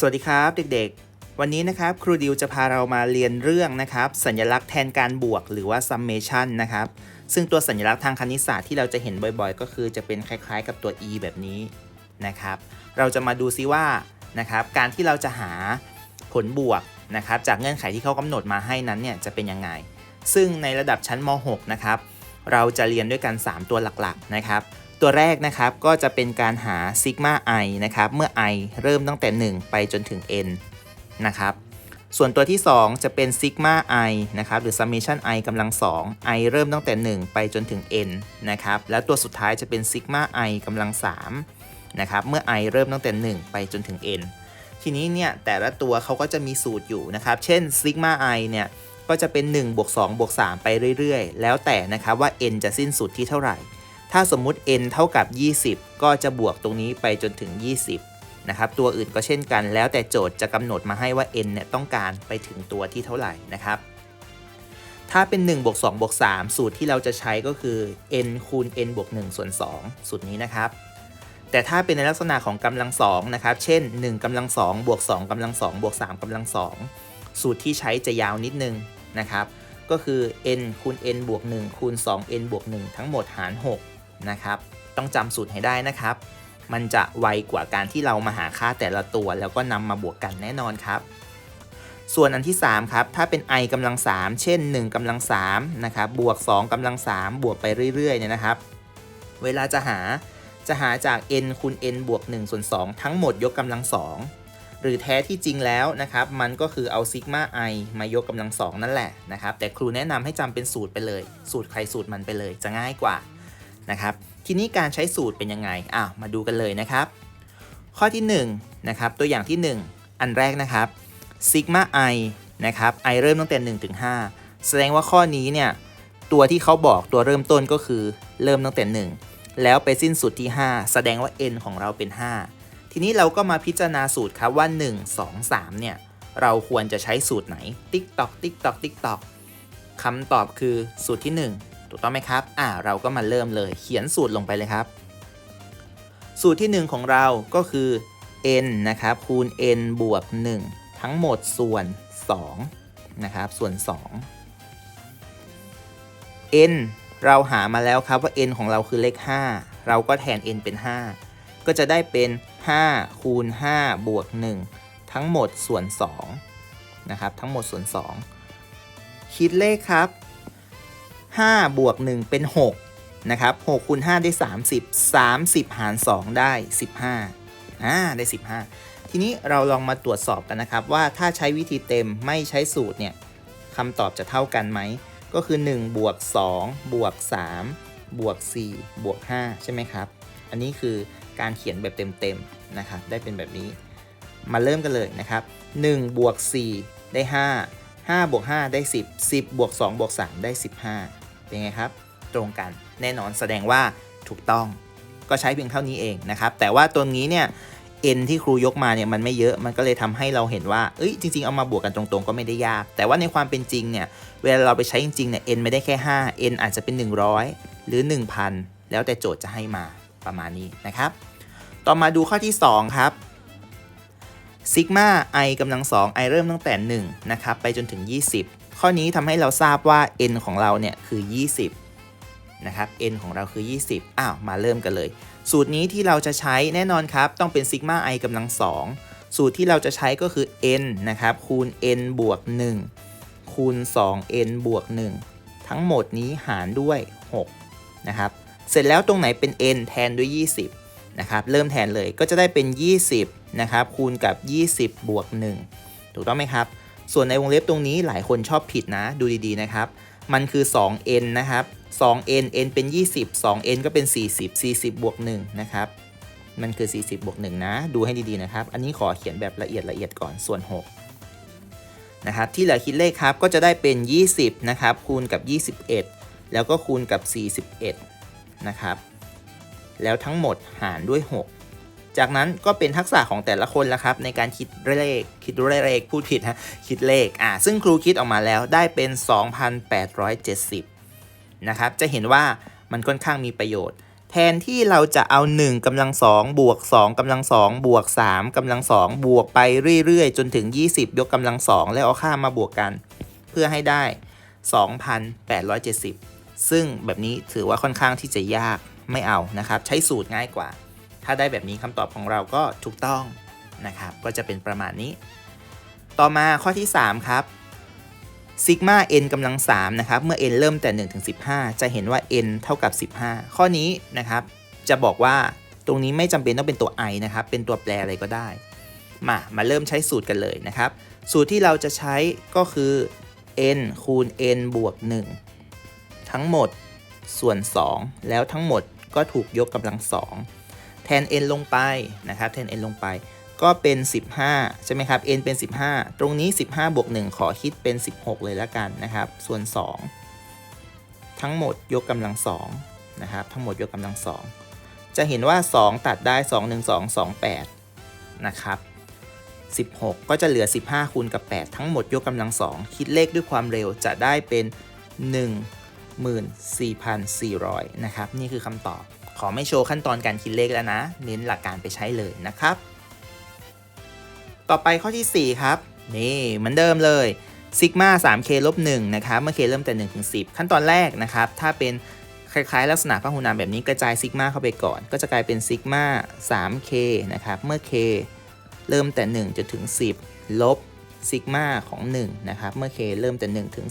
สวัสดีครับเด็กๆ วันนี้นะครับครูดิวจะพาเรามาเรียนเรื่องนะครับ สัญลักษณ์แทนการบวกหรือว่า summation นะครับ ซึ่งตัวสัญลักษณ์ทางคณิตศาสตร์ที่เราจะเห็นบ่อยๆ ก็คือจะเป็นคล้ายๆ กับตัว e แบบนี้นะครับ เราจะมาดูซิว่านะครับการที่เราจะหาผลบวกนะครับจากเงื่อนไขที่เขากำหนดมาให้นั้นเนี่ยจะเป็นยังไง ซึ่งในระดับชั้นม .6 นะครับเราจะเรียนด้วยกัน 3 ตัวหลักๆนะครับ ตัวแรกนะครับก็จะเป็นการหาซิกมา i นะครับเมื่อ i เริ่มตั้งแต่ 1 ไปจนถึง n นะครับส่วนตัวที่ 2 จะเป็นซิกมา i นะครับหรือ summation i กำลัง 2 i เริ่มตั้งแต่ 1 ไปจนถึง n นะครับแล้วตัวสุดท้ายจะเป็นซิกมา i กำลัง3นะครับเมื่อ i เริ่มตั้งแต่ 1 ไปจนถึง n ทีนี้เนี่ยแต่ละตัวเขาก็จะมีสูตรอยู่นะครับเช่นซิกมา i เนี่ยก็จะเป็น1บวก2บวก3ไปเรื่อยๆ แล้วแต่นะครับว่า n จะสิ้นสุดที่เท่าไหร่ ถ้าสมมุติ n เท่ากับ 20 ก็จะบวกตรงนี้ไปจนถึง 20 นะครับ ตัวอื่นก็เช่นกัน แล้วแต่โจทย์จะกำหนดมาให้ว่า n เนี่ยต้องการไปถึงตัวที่เท่าไหร่นะครับ ถ้าเป็น1บวก2บวก3สูตรที่เราจะใช้ก็คือ n คูณ n บวก1ส่วน2สูตรนี้นะครับ แต่ถ้าเป็นในลักษณะของกำลังสองนะครับ เช่น 1กำลัง2บวก2กำลัง2บวก3กำลัง2สูตรที่ใช้จะยาวนิดนึงนะครับ ก็คือ n คูณ n บวก1คูณ 2n บวก1ทั้งหมดหาร 6 นะครับ ต้องจำสูตรให้ได้นะครับ มันจะไวกว่าการที่เรามาหาค่าแต่ละตัว แล้วก็นำมาบวกกันแน่นอนครับ ส่วนอันที่ 3 ครับ ถ้าเป็น i กำลัง 3 เช่น 1กำลัง3นะครับบวก 2กำลัง 3 บวกไปเรื่อยๆเนี่ยนะครับ เวลาจะหาจะหาจาก n คูณ n บวก1ส่วน2ทั้งหมดยกกำลัง 2 หรือแท้ที่จริงแล้วนะครับ มันก็คือเอาซิกมา i มายกกำลัง 2 นั่นแหละนะครับ แต่ครูแนะนำให้จำเป็นสูตรไปเลย สูตรใครสูตรมันไปเลยจะง่ายกว่า นะครับ ทีนี้การใช้สูตรเป็นยังไงอ้าวมาดูกันเลยนะครับ ข้อที่1นะครับตัวอย่างที่ 1 อันแรกนะครับซิกมา i นะครับ i เริ่มตั้งแต่1ถึง5แสดงว่าข้อนี้เนี่ยตัวที่เขาบอกตัวเริ่มต้นก็คือเริ่มตั้งแต่ 1 แล้วไปสิ้นสุดที่ 5 แสดงว่า n ของเราเป็น 5 ทีนี้เราก็มาพิจารณาสูตรครับว่า 1 2 3 เนี่ย เราควรจะใช้สูตรไหน ติ๊กตอกติ๊กตอกติ๊กตอกคำตอบคือสูตรที่ 1 ถูกต้องไหมครับ อ่า เราก็มาเริ่มเลย เขียนสูตรลงไปเลยครับ สูตรที่ 1 ของเราก็คือ n นะครับ คูณ n บวก 1 ทั้งหมดส่วน 2 นะครับ ส่วน 2 n เราหามาแล้วครับว่า n ของเราคือเลข 5 เราก็แทน n เป็น 5 ก็จะได้เป็น 5 คูณ 5 บวก 1 ทั้งหมดส่วน2นะครับ ทั้งหมดส่วน 2 คิดเลขครับ 5 บวก 1 เป็น 6 นะครับ6คูณ5ได้ 30 30 หาร 2 ได้ 15อ่าได้ 15 ทีนี้เราลองมาตรวจสอบกันนะครับ ว่าถ้าใช้วิธีเต็มไม่ใช้สูตรเนี่ยคำตอบจะเท่ากันไหม ก็คือ 1 บวก 2 บวก 3 บวก 4 บวก 5 ใช่ไหมครับ อันนี้คือการเขียนแบบเต็มๆนะครับ ได้เป็นแบบนี้ มาเริ่มกันเลยนะครับ1บวก4ได้ 5 5บวก5ได้ 10 10บวก2บวก3ได้ 15 เป็นไงครับ ตรงกันแน่นอนแสดงว่าถูกต้องก็ใช้เพียงเท่านี้เองนะครับ แต่ว่าตัวนี้เนี่ย n ที่ครูยกมาเนี่ยมันไม่เยอะมันก็เลยทำให้เราเห็นว่าเอ้ยจริง ๆ เอามาบวกกันตรงๆ ก็ไม่ได้ยาก แต่ว่าในความเป็นจริงเนี่ยเวลาเราไปใช้จริงๆเนี่ย n ไม่ได้แค่5 n อาจจะเป็น 100 หรือ 1,000 แล้วแต่โจทย์จะให้มาประมาณนี้นะครับ ต่อมาดูข้อที่ 2 ครับซิกมา i กำลัง2 i เริ่มตั้งแต่1นะครับไปจนถึง 20 ข้อนี้ทำให้เราทราบว่า n ของเราเนี่ยคือ 20 นะครับ n ของเราคือ 20 อ้าว มาเริ่มกันเลย สูตรนี้ที่เราจะใช้แน่นอนครับ ต้องเป็นซิกมา i กำลัง 2 สูตรที่เราจะใช้ก็คือ n นะครับ คูณ n บวก 1 คูณ 2n บวก 1 ทั้งหมดนี้หารด้วย 6 นะครับ เสร็จแล้วตรงไหนเป็น n แทนด้วย 20 นะครับ เริ่มแทนเลยก็จะได้เป็น 20 นะครับ คูณกับ 20 บวก 1 ถูกต้องไหมครับ ส่วนในวงเล็บตรงนี้หลายคนชอบผิดนะ ดูดีๆนะครับ มันคือ 2n นะครับ 2n n เป็น 20 2n ก็เป็น 40 40 บวก 1 นะครับ มันคือ 40 บวก 1 นะ ดูให้ดีๆนะครับ อันนี้ขอเขียนแบบละเอียดละเอียดก่อน ส่วน 6 นะครับ ที่เหลือคิดเลขครับ ก็จะได้เป็น 20 นะครับ คูณกับ 21 แล้วก็คูณกับ 41 นะครับ แล้วทั้งหมดหารด้วย 6 จากนั้นก็เป็นทักษะของแต่ละคนแล้วครับในการคิดเลขคิดเลขพูดผิดฮะคิดเลขอ่าซึ่งครูคิดออกมาแล้วได้เป็น 2,870 นะครับ จะเห็นว่ามันค่อนข้างมีประโยชน์ แทนที่เราจะเอา 1กำลัง2บวก2กำลัง2บวก3กำลัง2บวกไปเรื่อยๆ จนถึง 20 ยกกำลัง 2 แล้วเอาค่ามาบวกกัน เพื่อให้ได้ 2,870 ซึ่งแบบนี้ถือว่าค่อนข้างที่จะยากไม่เอานะครับ ใช้สูตรง่ายกว่า ถ้าได้แบบนี้คำตอบของเราก็ถูกต้องนะครับ ก็จะเป็นประมาณนี้ ต่อมาข้อที่ 3 ครับซิกมา n กำลัง3นะครับ เมื่อ n เริ่มแต่1ถึง15 จะเห็นว่า n เท่ากับ 15 ข้อนี้นะครับ จะบอกว่าตรงนี้ไม่จำเป็นต้องเป็นตัว i นะครับ เป็นตัวแปรอะไรก็ได้ มา มาเริ่มใช้สูตรกันเลยนะครับ สูตรที่เราจะใช้ก็คือ n คูณ n บวก 1 ทั้งหมดส่วน 2 แล้วทั้งหมดก็ถูกยกกำลัง2 แทน n ลงไปนะครับแทน n ลงไป ก็เป็น 15 ใช่ไหมครับ n เป็น 15 ตรงนี้ 15บวก1ขอคิดเป็น 16 เลยแล้วกันนะครับ ส่วน 2 ทั้งหมดยกกำลัง2นะครับ ทั้งหมดยกกำลัง 2 จะเห็นว่า 2 ตัดได้ 2 1 2 2 8 นะครับ 16 ก็จะเหลือ 15 คูณกับ 8 ทั้งหมดยกกำลัง 2 คิดเลขด้วยความเร็วจะได้เป็น14,400 นะครับ นี่คือคำตอบ ขอไม่โชว์ขั้นตอนการคิดเลขแล้วนะ เน้นหลักการไปใช้เลยนะครับ ต่อไปข้อที่ 4 ครับ นี่เหมือนเดิมเลยซิกมา 3k ลบ1นะครับ เมื่อ k เริ่มแต่1ถึง10 ขั้นตอนแรกนะครับ ถ้าเป็นคล้ายๆ ลักษณะพหุนามแบบนี้กระจายซิกมาเข้าไปก่อน ก็จะกลายเป็นซิกมา 3k นะครับ เมื่อ k เริ่มแต่1จนถึง 10 ลบซิกมาของ1นะครับ เมื่อ k เริ่มแต่1ถึง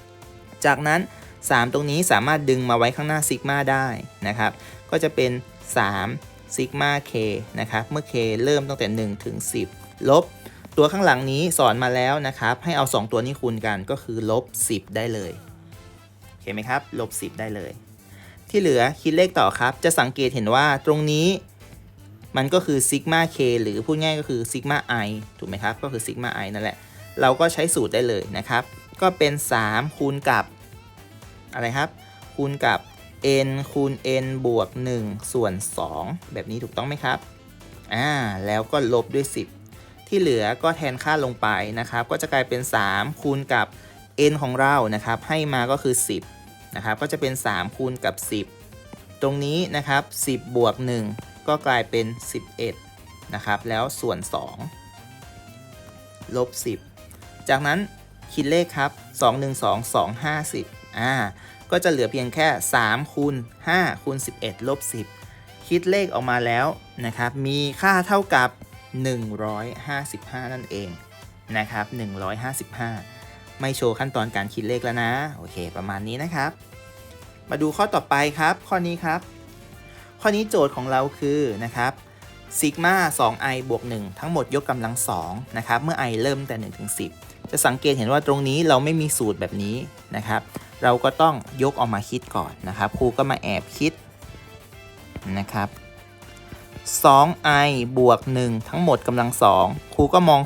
10 จากนั้น 3 ตรงนี้สามารถดึงมาไว้ข้างหน้าซิกมาได้นะครับ ก็จะเป็น3ซิกมา k นะครับ เมื่อ k เริ่มตั้งแต่ 1 ถึง 10 ลบ ตัวข้างหลังนี้สอนมาแล้วนะครับ ให้เอา 2 ตัวนี้คูณกันก็คือลบ 10 ได้เลยโอเคไหมครับ ลบ 10 ได้เลย ที่เหลือคิดเลขต่อครับ จะสังเกตเห็นว่าตรงนี้มันก็คือซิกมา k หรือพูดง่ายก็คือซิกมา i ถูกไหมครับ ก็คือซิกมา i นั่นแหละ เราก็ใช้สูตรได้เลยนะครับ ก็เป็น 3 คูณกับ อะไรครับ คูณกับ n คูณ n บวก 1 ส่วน 2 แบบนี้ถูกต้องไหมครับ อ่า แล้วก็ลบด้วย 10 ที่เหลือก็แทนค่าลงไปนะครับ ก็จะกลายเป็น 3 คูณกับ n ของเรานะครับ ให้มาก็คือ 10 นะครับ ก็จะเป็น 3 คูณกับ 10 ตรงนี้นะครับ 10 บวก 1 ก็กลายเป็น 11 นะครับ แล้วส่วน 2 ลบ 10 จากนั้นคิดเลขครับ 2 1 2 2 5 0 อ่าก็จะเหลือเพียงแค่3คูณ5คูณ11ลบ10 คิดเลขออกมาแล้วนะครับ มีค่าเท่ากับ 155 นั่นเองนะครับ 155 ไม่โชว์ขั้นตอนการคิดเลขแล้วนะ โอเค ประมาณนี้นะครับ มาดูข้อต่อไปครับ ข้อนี้ครับ ข้อนี้โจทย์ของเราคือนะครับซิกมา 2i บวก 1 ทั้งหมดยกกำลัง2นะครับ เมื่อ i เริ่มแต่ 1 ถึง 10 จะสังเกตเห็นว่าตรงนี้เราไม่มีสูตรแบบนี้นะครับ เราก็ต้องยกออกมาคิดก่อนนะครับ ครูก็มาแอบคิดนะครับ 2i บวก 1 ทั้งหมดกำลัง 2 ครูก็มอง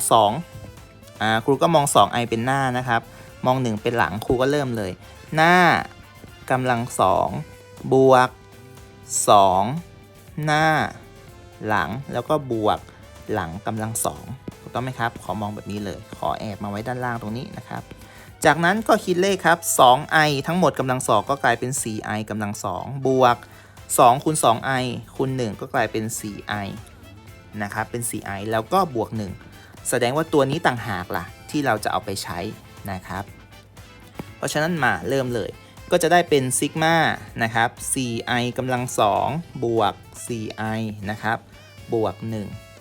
2อ่าครูก็มอง 2i เป็นหน้านะครับ มอง 1 เป็นหลังครูก็เริ่มเลย หน้ากำลัง 2 บวก 2 หน้า หลังแล้วก็บวกหลังกำลัง2ถูกต้องไหมครับ ขอมองแบบนี้เลย ขอแอบมาไว้ด้านล่างตรงนี้นะครับ จากนั้นก็คิดเลขครับ 2i ทั้งหมดกำลัง2ก็กลายเป็น 4i กำลัง2บวก2คูณ 2i คูณ 1 ก็กลายเป็น 4i นะครับ เป็น 4i แล้วก็บวก 1 แสดงว่าตัวนี้ต่างหากล่ะ ที่เราจะเอาไปใช้นะครับ เพราะฉะนั้นมาเริ่มเลย ก็จะได้เป็นซิกมานะครับ 4i กำลัง2บวก 4i นะครับ บวก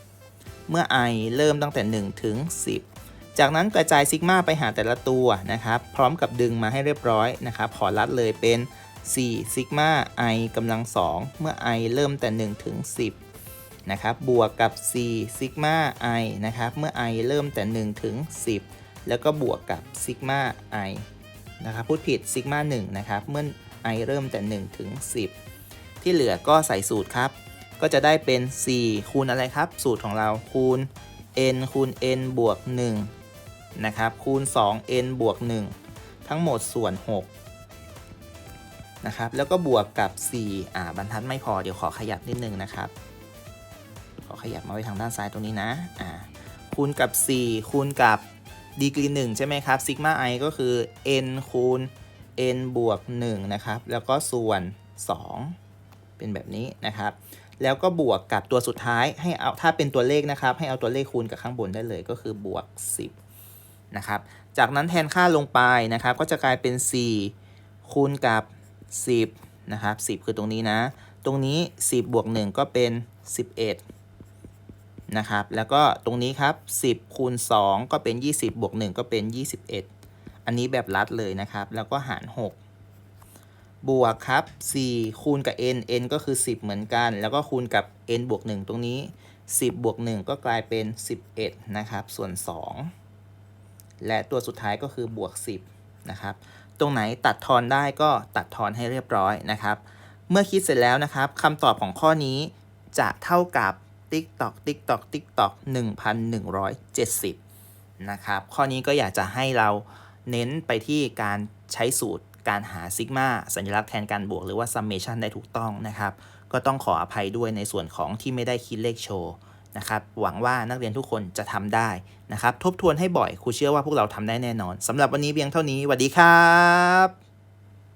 1 เมื่อ i เริ่มตั้งแต่ 1 ถึง 10 จากนั้นกระจายซิกมาไปหาแต่ละตัวนะครับ พร้อมกับดึงมาให้เรียบร้อยนะครับขอรัดเลยเป็น4ซิกมา i กำลัง 2 เมื่อ i เริ่มแต่ 1 ถึง 10 นะครับ บวกกับ4ซิกมา i นะครับ เมื่อ i เริ่มแต่ 1 ถึง 10 แล้วก็บวกกับซิกมา i นะครับ พูดผิดซิกมา 1 นะครับ เมื่อ i เริ่มแต่ 1 ถึง 10 ที่เหลือก็ใส่สูตรครับ ก็จะได้เป็น 4 คูณอะไรครับ สูตรของเราคูณ n คูณ n บวก 1 นะครับคูณ 2n บวก 1 ทั้งหมดส่วน6นะครับแล้วก็บวกกับ 4 อ่าบรรทัดไม่พอเดี๋ยวขอขยับนิดนึงนะครับ ขอขยับมาไว้ทางด้านซ้ายตรงนี้นะอ่าคูณกับ 4 คูณกับดีกรี1ใช่ไหมครับซิกมา i ก็คือ n คูณ n บวก1นะครับ แล้วก็ส่วน 2 เป็นแบบนี้นะครับ แล้วก็บวกกับตัวสุดท้ายให้เอาถ้าเป็นตัวเลขนะครับ ให้เอาตัวเลขคูณกับข้างบนได้เลยก็คือบวก 10 นะครับ จากนั้นแทนค่าลงไปนะครับ ก็จะกลายเป็น 4 คูณกับ 10 นะครับ 10 คือตรงนี้นะ ตรงนี้ 10บวก1ก็เป็น 11 นะครับ แล้วก็ตรงนี้ครับ 10คูณ2ก็เป็น 20บวก1ก็เป็น 21 อันนี้แบบลัดเลยนะครับ แล้วก็หาร 6 บวกครับ 4 คูณกับ n n ก็คือ 10 เหมือนกัน แล้วก็คูณกับ n บวก1ตรงนี้ 10บวก1ก็กลายเป็น 11 นะครับ ส่วน 2 และตัวสุดท้ายก็คือบวก 10นะครับ ตรงไหนตัดทอนได้ก็ตัดทอนให้เรียบร้อยนะครับ เมื่อคิดเสร็จแล้วนะครับคำตอบของข้อนี้จะเท่ากับติ๊กตอกติ๊กตอกติ๊กตอก1,170 นะครับ ข้อนี้ก็อยากจะให้เราเน้นไปที่การใช้สูตรการหาซิกมาสัญลักษณ์แทนการบวกหรือว่า summation ได้ถูกต้องนะครับ ก็ต้องขออภัยด้วยในส่วนของที่ไม่ได้คิดเลขโชว์ นะครับหวังว่านักเรียนทุกคนจะทำได้นะครับ ทบทวนให้บ่อยครูเชื่อว่าพวกเราทำได้แน่นอนสำหรับวันนี้เพียงเท่านี้สวัสดีครับ